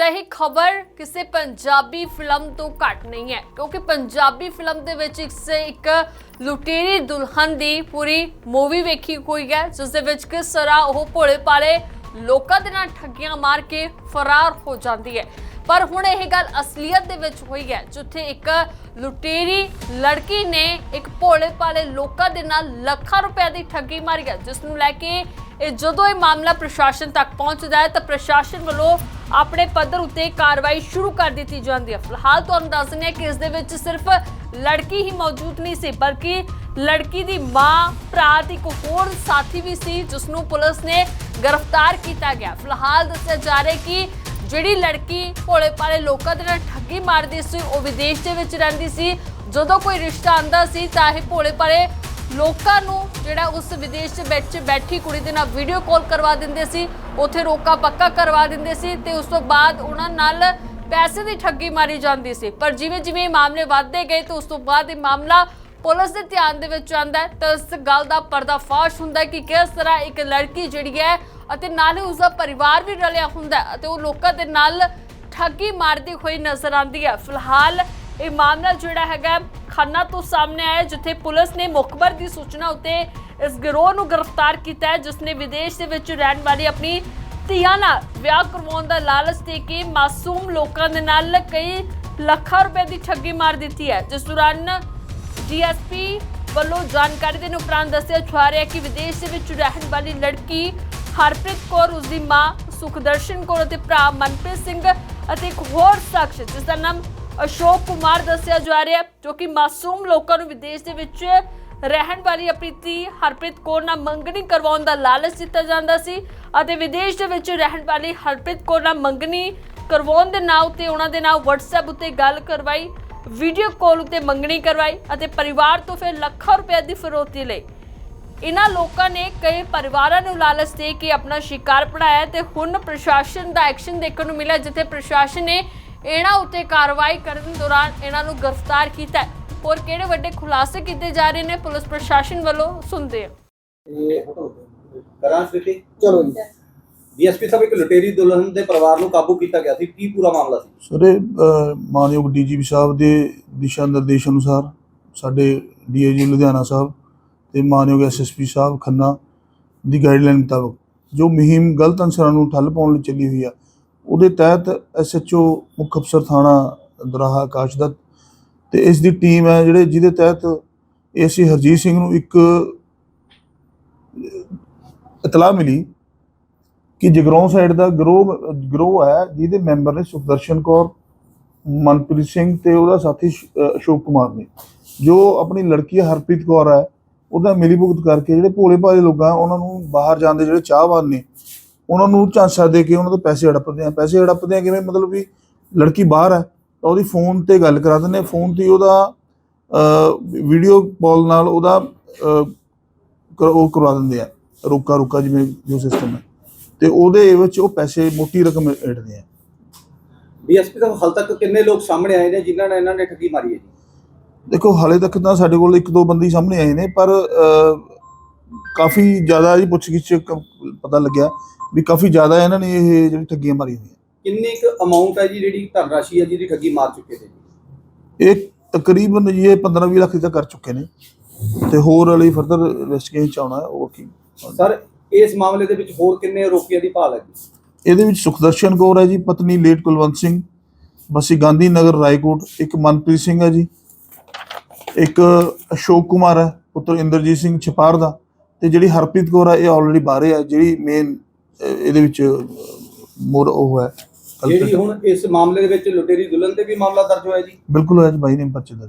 ਤਾਂ ਇਹ ਖਬਰ ਕਿਸੇ ਪੰਜਾਬੀ ਫਿਲਮ ਤੋਂ ਘੱਟ ਨਹੀਂ ਹੈ, ਕਿਉਂਕਿ ਪੰਜਾਬੀ ਫਿਲਮ ਦੇ ਵਿੱਚ ਇੱਕ ਸੇ ਇੱਕ ਲੁਟੇਰੀ ਦੁਲਹਨ ਦੀ ਪੂਰੀ ਮੂਵੀ ਵੇਖੀ ਹੋਈ ਹੈ, ਜਿਸ ਦੇ ਵਿੱਚ ਕਿਸ ਤਰ੍ਹਾਂ ਉਹ ਭੋਲੇ ਪਾਲੇ ਲੋਕਾਂ ਦੇ ਨਾਲ ਠੱਗੀਆਂ ਮਾਰ ਕੇ ਫਰਾਰ ਹੋ ਜਾਂਦੀ ਹੈ। ਪਰ ਹੁਣ ਇਹ ਗੱਲ ਅਸਲੀਅਤ ਦੇ ਵਿੱਚ ਹੋਈ ਹੈ, ਜਿੱਥੇ ਇੱਕ ਲੁਟੇਰੀ ਲੜਕੀ ਨੇ ਇੱਕ ਭੋਲੇ ਪਾਲੇ ਲੋਕਾਂ ਦੇ ਨਾਲ ਲੱਖਾਂ ਰੁਪਏ ਦੀ ਠੱਗੀ ਮਾਰੀ ਹੈ, ਜਿਸ ਨੂੰ ਲੈ ਕੇ ਇਹ ਜਦੋਂ ਇਹ ਮਾਮਲਾ ਪ੍ਰਸ਼ਾਸਨ ਤੱਕ ਪਹੁੰਚਦਾ ਹੈ, ਤਾਂ ਪ੍ਰਸ਼ਾਸਨ ਵੱਲੋਂ ਆਪਣੇ ਪੱਧਰ ਉੱਤੇ ਕਾਰਵਾਈ ਸ਼ੁਰੂ ਕਰ ਦਿੱਤੀ ਜਾਂਦੀ ਹੈ। ਫਿਲਹਾਲ ਤੁਹਾਨੂੰ ਦੱਸ ਦਿੰਦੇ ਹਾਂ ਕਿ ਇਸ ਦੇ ਵਿੱਚ ਸਿਰਫ ਲੜਕੀ ਹੀ ਮੌਜੂਦ ਨਹੀਂ ਸੀ, ਬਲਕਿ ਲੜਕੀ ਦੀ ਮਾਂ, ਭਰਾ ਤੇ ਇੱਕ ਹੋਰ ਸਾਥੀ ਵੀ ਸੀ ਜਿਸ ਨੂੰ ਪੁਲਿਸ ਨੇ ਗ੍ਰਿਫਤਾਰ ਕੀਤਾ ਗਿਆ। ਫਿਲਹਾਲ ਦੱਸਿਆ ਜਾ ਰਿਹਾ ਕਿ ਜਿਹੜੀ ਲੜਕੀ ਭੋਲੇ ਭਾਲੇ ਲੋਕਾਂ ਦੇ ਨਾਲ ਠੱਗੀ ਮਾਰਦੀ ਸੀ, ਉਹ ਵਿਦੇਸ਼ ਦੇ ਵਿੱਚ ਰਹਿੰਦੀ ਸੀ। ਜਦੋਂ ਕੋਈ ਰਿਸ਼ਤਾ ਆਂਦਾ ਸੀ, ਤਾਂ ਇਹ ਭੋਲੇ ਭਾਲੇ ਲੋਕਾਂ ਨੂੰ ਜਿਹੜਾ ਉਸ ਵਿਦੇਸ਼ ਦੇ ਵਿੱਚ ਬੈਠੀ ਕੁੜੀ ਦੇ ਨਾਲ ਵੀਡੀਓ ਕਾਲ ਕਰਵਾ ਦਿੰਦੇ ਸੀ, ਉੱਥੇ ਰੋਕਾ ਪੱਕਾ ਕਰਵਾ ਦਿੰਦੇ ਸੀ ਤੇ ਉਸ ਤੋਂ ਬਾਅਦ ਉਹਨਾਂ ਨਾਲ ਪੈਸੇ ਦੀ ਠੱਗੀ ਮਾਰੀ ਜਾਂਦੀ ਸੀ। ਪਰ ਜਿਵੇਂ ਜਿਵੇਂ ਇਹ ਮਾਮਲੇ ਵੱਧਦੇ ਗਏ ਤਾਂ ਉਸ ਤੋਂ ਬਾਅਦ ਇਹ ਮਾਮਲਾ ਪੁਲਿਸ ਦੇ ਧਿਆਨ ਦੇ ਵਿੱਚ ਆਉਂਦਾ ਤਾਂ ਇਸ ਗੱਲ ਦਾ ਪਰਦਾਫਾਸ਼ ਹੁੰਦਾ ਕਿ ਕਿਸ ਤਰ੍ਹਾਂ ਇੱਕ ਲੜਕੀ ਜਿਹੜੀ ਹੈ ਅਤੇ ਨਾਲੇ ਉਸ ਦਾ ਪਰਿਵਾਰ ਵੀ ਰਲਿਆ ਹੁੰਦਾ ਅਤੇ ਉਹ ਲੋਕਾਂ ਦੇ ਨਾਲ ਠੱਗੀ ਮਾਰਦੀ ਹੋਈ ਨਜ਼ਰ ਆਉਂਦੀ ਹੈ। ਫਿਲਹਾਲ ਇਹ ਮਾਮਲਾ ਜਿਹੜਾ ਹੈਗਾ ਖੰਨਾ ਤੋਂ ਸਾਹਮਣੇ ਆਇਆ, ਜਿੱਥੇ ਪੁਲਿਸ ਨੇ ਮੁਖਬਰ ਦੀ ਸੂਚਨਾ ਉੱਤੇ ਇਸ ਗਿਰੋਹ ਨੂੰ ਗ੍ਰਿਫਤਾਰ ਕੀਤਾ ਹੈ, ਜਿਸ ਨੇ ਵਿਦੇਸ਼ ਦੇ ਵਿੱਚ ਰਹਿਣ ਵਾਲੀ ਆਪਣੀ ਧੀਆਂ ਨਾਲ ਵਿਆਹ ਕਰਵਾਉਣ ਦਾ ਲਾਲਚ ਦੇ ਕੇ ਮਾਸੂਮ ਲੋਕਾਂ ਦੇ ਨਾਲ ਕਈ ਲੱਖਾਂ ਰੁਪਏ ਦੀ ਠੱਗੀ ਮਾਰ ਦਿੱਤੀ ਹੈ। ਜਿਸ ਦੌਰਾਨ ਡੀਐਸਪੀ ਵੱਲੋਂ ਜਾਣਕਾਰੀ ਦੇਣ ਉਪਰੰਤ ਦੱਸਿਆ ਜਾ ਰਿਹਾ ਕਿ ਵਿਦੇਸ਼ ਦੇ ਵਿੱਚ ਰਹਿਣ ਵਾਲੀ ਲੜਕੀ ਹਰਪ੍ਰੀਤ ਕੌਰ ਉਸ ਦੀ ਮਾਂ ਸੁਖਦਰਸ਼ਨ ਕੌਰ ਅਤੇ ਭਰਾ ਮਨਪ੍ਰੀਤ ਸਿੰਘ ਅਤੇ ਇੱਕ ਹੋਰ ਸ਼ਖਸ, ਜਿਸ ਦਾ ਨਾਮ ਅਸ਼ੋਕ ਕੁਮਾਰ ਦੱਸਿਆ ਜਾ ਰਿਹਾ ਜੋ ਕਿ ਮਾਸੂਮ ਲੋਕਾਂ ਨੂੰ ਵਿਦੇਸ਼ ਦੇ ਵਿੱਚ ਰਹਿਣ ਵਾਲੀ ਆਪਣੀ ਧੀ ਹਰਪ੍ਰੀਤ ਕੌਰ ਨਾਲ ਮੰਗਣੀ ਕਰਵਾਉਣ ਦਾ ਲਾਲਚ ਦਿੱਤਾ ਜਾਂਦਾ ਸੀ ਅਤੇ ਵਿਦੇਸ਼ ਦੇ ਵਿੱਚ ਰਹਿਣ ਵਾਲੀ ਹਰਪ੍ਰੀਤ ਕੌਰ ਨਾਲ ਮੰਗਣੀ ਕਰਵਾਉਣ ਦੇ ਨਾਂ ਉੱਤੇ ਉਹਨਾਂ ਦੇ ਨਾਲ WhatsApp ਉੱਤੇ ਗੱਲ ਕਰਵਾਈ ਵੀਡੀਓ ਕਾਲ ਉੱਤੇ ਮੰਗਣੀ ਕਰਵਾਈ ਅਤੇ ਪਰਿਵਾਰ ਤੋਂ ਫਿਰ ਲੱਖਾਂ ਰੁਪਏ ਦੀ ਫਿਰੌਤੀ ਲਈ। ਇਹਨਾਂ ਲੋਕਾਂ ਨੇ ਕਈ ਪਰਿਵਾਰਾਂ ਨੂੰ ਲਾਲਚ ਦੇ ਕੇ ਆਪਣਾ ਸ਼ਿਕਾਰ ਬਣਾਇਆ ਤੇ ਹੁਣ ਪ੍ਰਸ਼ਾਸਨ ਦਾ ਐਕਸ਼ਨ ਦੇਖਣ ਨੂੰ ਮਿਲਿਆ, ਜਿੱਥੇ ਪ੍ਰਸ਼ਾਸਨ ਨੇ ਇਹਨਾਂ ਉੱਤੇ ਕਾਰਵਾਈ ਕਰਨ ਦੌਰਾਨ ਇਹਨਾਂ ਨੂੰ ਗ੍ਰਿਫਤਾਰ ਕੀਤਾ। ਹੋਰ ਕਿਹੜੇ ਵੱਡੇ ਖੁਲਾਸੇ ਕੀਤੇ ਜਾ ਰਹੇ ਨੇ ਪੁਲਿਸ ਪ੍ਰਸ਼ਾਸਨ ਵੱਲੋਂ ਸੁਣਦੇ ਕਰਾਂ ਸਥਿਤੀ ਚਲੋ ਜੀ। ਡੀਐਸਪੀ ਸਾਹਿਬ ਇੱਕ ਲੁਟੇਰੀ ਦੁਲਹਨ ਦੇ ਪਰਿਵਾਰ ਨੂੰ ਕਾਬੂ ਕੀਤਾ ਗਿਆ ਸੀ। ਕੀ ਪੂਰਾ ਮਾਮਲਾ ਸੀ? ਸਰ ਇਹ ਅ, ਮਾਨਯੋਗ ਡੀਜੀਪੀ ਸਾਹਿਬ ਦੇ ਦਿਸ਼ਾ ਨਿਰਦੇਸ਼ ਅਨੁਸਾਰ ਸਾਡੇ ਡੀਏਜੀ ਲੁਧਿਆਣਾ ਸਾਹਿਬ ਤੇ ਮਾਨਯੋਗ ਐਸਐਸਪੀ ਸਾਹਿਬ ਖੰਨਾ ਦੀ ਗਾਈਡਲਾਈਨ ਮੁਤਾਬਕ ਜੋ ਮੁਹਿੰਮ ਗਲਤ ਅਨਸਰਾਂ ਨੂੰ ਠੱਲ ਪਾਉਣ ਲਈ ਚੱਲੀ ਹੋਈ ਆ ਉਹਦੇ ਤਹਿਤ ਐਸਐਚਓ ਮੁੱਖ ਅਫਸਰ ਥਾਣਾ ਦਰਾਹਾ ਆਕਾਸ਼ ਦੱਤ ਤੇ ਇਸ ਦੀ ਟੀਮ ਹੈ ਜਿਹੜੇ ਜਿਹਦੇ ਤਹਿਤ ਏਸੀ ਹਰਜੀਤ ਸਿੰਘ ਨੂੰ ਇੱਕ ਇਤਲਾਹ ਮਿਲੀ ਕਿ ਜਗਰੋਂ ਸਾਈਡ ਦਾ ਗਰੋਹ ਗਰੋਹ ਹੈ, ਜਿਹਦੇ ਮੈਂਬਰ ਨੇ ਸੁਖਦਰਸ਼ਨ ਕੌਰ, ਮਨਪ੍ਰੀਤ ਸਿੰਘ ਤੇ ਉਹਦਾ ਸਾਥੀ ਅਸ਼ੋਕ ਕੁਮਾਰ ਨੇ। ਜੋ ਆਪਣੀ ਲੜਕੀ ਹਰਪ੍ਰੀਤ ਕੌਰ ਹੈ, ਉਹਦਾ ਮਿਲੀ ਭੁਗਤ ਕਰਕੇ ਜਿਹੜੇ ਭੋਲੇ ਭਾਲੇ ਲੋਕਾਂ, ਉਹਨਾਂ ਨੂੰ ਬਾਹਰ ਜਾਣ ਦੇ ਜਿਹੜੇ ਚਾਹਵਾਨ ਨੇ ਉਹਨਾਂ ਨੂੰ ਝਾਂਸਾ ਦੇ ਕੇ ਉਹਨਾਂ ਤੋਂ ਪੈਸੇ ਹੜਪਦੇ ਆ। ਪੈਸੇ ਹੜਪਦੇ ਆ ਕਿਵੇਂ? ਮਤਲਬ ਵੀ ਲੜਕੀ ਬਾਹਰ ਹੈ ਤਾਂ ਉਹਦੀ ਫੋਨ ਤੇ ਗੱਲ ਕਰਾ ਦਿੰਦੇ ਫੋਨ ਤੇ ਉਹਦਾ ਵੀਡੀਓ ਕਾਲ ਨਾਲ ਉਹਦਾ ਉਹ ਕਰਵਾ ਦਿੰਦੇ ਆ। ਰੋਕਾ ਰੋਕਾ ਜਿਵੇਂ ਜੋ ਸਿਸਟਮ ਹੈ। ਤੇ ਉਹਦੇ ਵਿੱਚ ਉਹ ਪੈਸੇ ਮੋਟੀ ਰਕਮ ਏੜਦੇ ਆ। ਡੀਐਸਪੀ ਸਾਹਿਬ ਹਾਲ ਤੱਕ ਕਿੰਨੇ ਲੋਕ ਸਾਹਮਣੇ ਆਏ ਨੇ ਜਿਨ੍ਹਾਂ ਨੇ ਇਹਨਾਂ ਨੇ ਠੱਗੀ ਮਾਰੀ ਹੈ ਜੀ? ਦੇਖੋ ਹਾਲੇ ਤੱਕ ਤਾਂ ਸਾਡੇ ਕੋਲ ਇੱਕ ਦੋ ਬੰਦੇ ਸਾਹਮਣੇ ਆਏ ਨੇ ਪਰ ਕਾਫੀ ਜ਼ਿਆਦਾ ਜੀ ਪੁੱਛਗਿੱਛ ਪਤਾ ਲੱਗਿਆ ਵੀ ਕਾਫੀ ਜ਼ਿਆਦਾ ਇਹਨਾਂ ਨੇ ਇਹ ਜਿਹੜੀ ਠੱਗੀਆਂ ਮਾਰੀਆਂ ਹੋਈਆਂ। ਕਿੰਨੀ ਕੁ ਅਮਾਉਂਟ ਹੈ ਜੀ ਜਿਹੜੀ ਧਨ ਰਾਸ਼ੀ ਹੈ ਜਿਹਦੀ ਠੱਗੀ ਮਾਰ ਚੁੱਕੇ ਨੇ ਇਹ ਤਕਰੀਬਨ ਜੀ ਇਹ 15-20 ਲੱਖ ਦੀ ਤਾਂ ਕਰ ਚੁੱਕੇ ਨੇ। ਤੇ ਹੋਰ ਵਾਲੀ ਫਰਦਰ ਇਨਵੈਸਟੀਗੇਸ਼ਨ ਚ ਆਉਣਾ ਹੈ ਉਹ ਕੀ ਸਰ ਇਸ ਮਾਮਲੇ ਦੇ ਵਿੱਚ ਹੋਰ ਕਿੰਨੇ ਆਰੋਪੀਆਂ ਦੀ ਭਾਲ ਹੈ ਜੀ? ਇਹਦੇ ਵਿੱਚ ਸੁਖਦਰਸ਼ਨ ਕੌਰ ਹੈ ਜੀ ਪਤਨੀ ਲੇਟ ਕੁਲਵੰਤ ਸਿੰਘ ਬਸੀ ਗਾਂਧੀ ਨਗਰ ਰਾਏਕੋਟ ਇੱਕ ਮਨਪ੍ਰੀਤ ਸਿੰਘ ਹੈ ਜੀ ਇੱਕ ਅਸ਼ੋਕ ਕੁਮਾਰ ਹੈ ਪੁੱਤਰ ਇੰਦਰਜੀਤ ਸਿੰਘ ਛਪਾਰ ਦਾ ਤੇ ਜਿਹੜੀ ਹਰਪ੍ਰੀਤ ਕੌਰ ਹੈ ਇਹ ਆਲਰੇਡੀ ਬਾਹਰੇ ਹੈ ਜਿਹੜੀ ਮੇਨ ਇਹਦੇ ਵਿੱਚ ਮੋਰ ਉਹ ਹੈ ਜਿਹੜੀ ਹੁਣ ਇਸ ਮਾਮਲੇ ਦੇ ਵਿੱਚ ਲੁਟੇਰੀ ਦੁਲਹਨ ਤੇ ਵੀ ਮਾਮਲਾ ਦਰਜ ਹੋਇਆ ਜੀ? ਬਿਲਕੁਲ ਹੋਇਆ ਜੀ ਬਾਈ ਨੇ ਪਰਚੇ ਦਾ